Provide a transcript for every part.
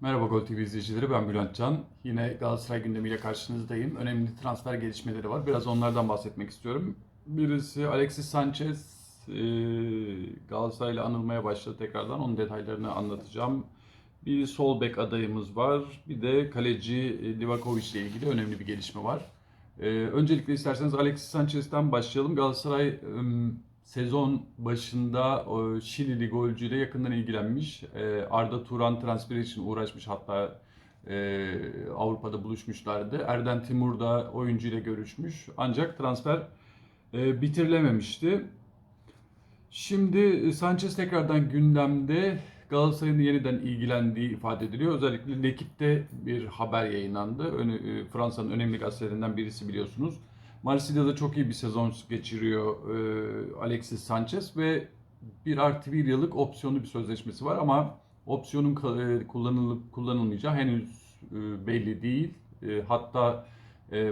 Merhaba Gol TV izleyicileri ben Bülent Can. Yine Galatasaray gündemiyle karşınızdayım. Önemli transfer gelişmeleri var. Biraz onlardan bahsetmek istiyorum. Birisi Alexis Sanchez e, Galatasaray'la anılmaya başladı tekrardan. Onun detaylarını anlatacağım. Bir sol bek adayımız var. Bir de kaleci e, Livakovic ile ilgili önemli bir gelişme var. E, öncelikle isterseniz Alexis Sanchez'ten başlayalım. Galatasaray sezon başında o Şilili golcüyle yakından ilgilenmiş. E, Arda Turan transferi için uğraşmış hatta e, Avrupa'da buluşmuşlardı. Erden Timur da oyuncuyla görüşmüş. Ancak transfer e, bitirilememişti. Şimdi Sanchez tekrardan gündemde Galatasaray'ın yeniden ilgilendiği ifade ediliyor. Özellikle L'Equipe'de bir haber yayınlandı. E, Fransa'nın önemli gazetelerinden birisi biliyorsunuz. Marsilya'da çok iyi bir sezon geçiriyor e, Alexis Sanchez ve bir artı bir yıllık opsiyonlu bir sözleşmesi var ama opsiyonun kullanılıp kullanılmayacağı henüz belli değil. Hatta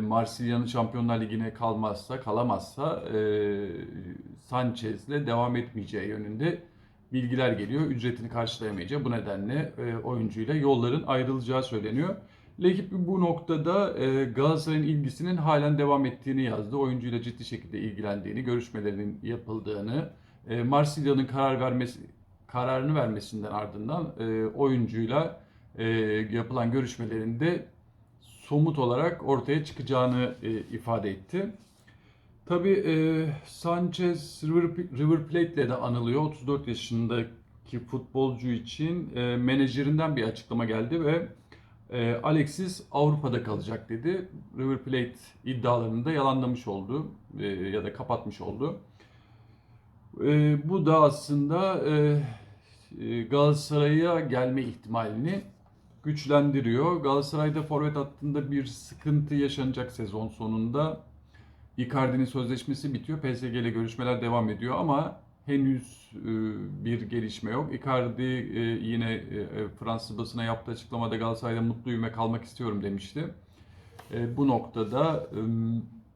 Marsilya'nın Şampiyonlar Ligi'ne kalmazsa, kalamazsa e, Sanchez'le devam etmeyeceği yönünde bilgiler geliyor. Ücretini karşılayamayacağı bu nedenle oyuncuyla yolların ayrılacağı söyleniyor. Lekip bu noktada e, Galatasaray'ın ilgisinin halen devam ettiğini yazdı. Oyuncuyla ciddi şekilde ilgilendiğini, görüşmelerinin yapıldığını, e, Marsilya'nın karar vermesi kararını vermesinden ardından e, oyuncuyla e, yapılan görüşmelerinde somut olarak ortaya çıkacağını e, ifade etti. Tabii e, Sanchez River, River Plate'le de anılıyor. 34 yaşındaki futbolcu için menajerinden bir açıklama geldi ve e, Alexis Avrupa'da kalacak dedi. River Plate iddialarını da yalanlamış oldu e, ya da kapatmış oldu. E, bu da aslında e, e, Galatasaray'a gelme ihtimalini güçlendiriyor. Galatasaray'da forvet hattında bir sıkıntı yaşanacak sezon sonunda. Icardi'nin sözleşmesi bitiyor. PSG ile görüşmeler devam ediyor ama henüz e, bir gelişme yok. Icardi e, yine e, Fransız basına yaptığı açıklamada Galatasaray'da mutluyum ve kalmak istiyorum demişti. Bu noktada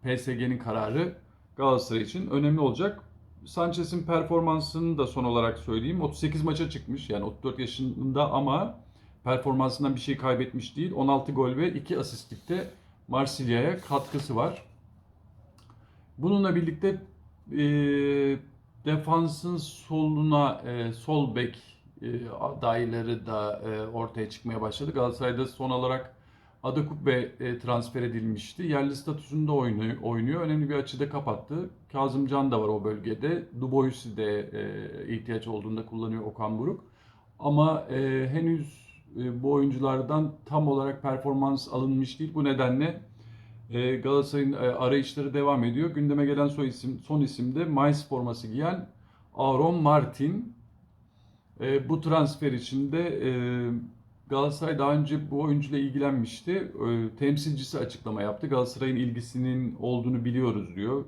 PSG'nin kararı Galatasaray için önemli olacak. Sanchez'in performansını da son olarak söyleyeyim. 38 maça çıkmış yani 34 yaşında ama performansından bir şey kaybetmiş değil. 16 gol ve 2 asistlikte Marsilya'ya katkısı var. Bununla birlikte e, defansın soluna e, sol bek e, adayları da e, ortaya çıkmaya başladı. Galatasaray'da son olarak Adakubbe e, transfer edilmişti. Yerli statüsünde oynuyor, oynuyor. Önemli bir açıda kapattı. Kazımcan da var o bölgede. Dubois'i de e, ihtiyaç olduğunda kullanıyor Okan Buruk. Ama e, henüz e, bu oyunculardan tam olarak performans alınmış değil. Bu nedenle e, Galatasaray'ın e, arayışları devam ediyor. Gündeme gelen son isim, son isim de Mainz forması giyen Aaron Martin. E, bu transfer için de e, Galatasaray daha önce bu oyuncuyla ilgilenmişti. E, temsilcisi açıklama yaptı. Galatasaray'ın ilgisinin olduğunu biliyoruz diyor.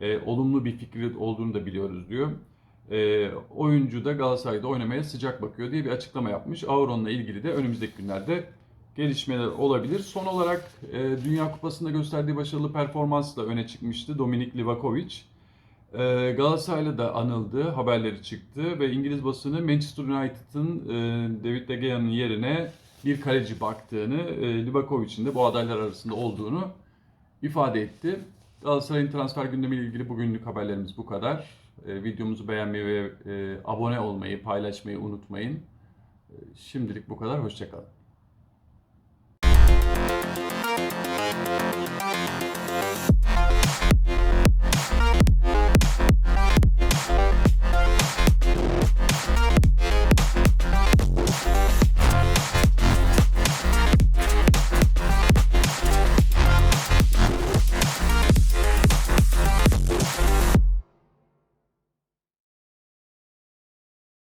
E, olumlu bir fikri olduğunu da biliyoruz diyor. E, oyuncu da Galatasaray'da oynamaya sıcak bakıyor diye bir açıklama yapmış. Aaron'la ilgili de önümüzdeki günlerde gelişmeler olabilir. Son olarak e, Dünya Kupası'nda gösterdiği başarılı performansla öne çıkmıştı Dominik Livakovic. E, Galatasaray'la da anıldı, haberleri çıktı ve İngiliz basını Manchester United'ın e, David De Gea'nın yerine bir kaleci baktığını, e, Livakovic'in de bu adaylar arasında olduğunu ifade etti. Galatasaray'ın transfer gündemiyle ilgili bugünlük haberlerimiz bu kadar. E, videomuzu beğenmeyi ve e, abone olmayı, paylaşmayı unutmayın. E, şimdilik bu kadar, hoşçakalın.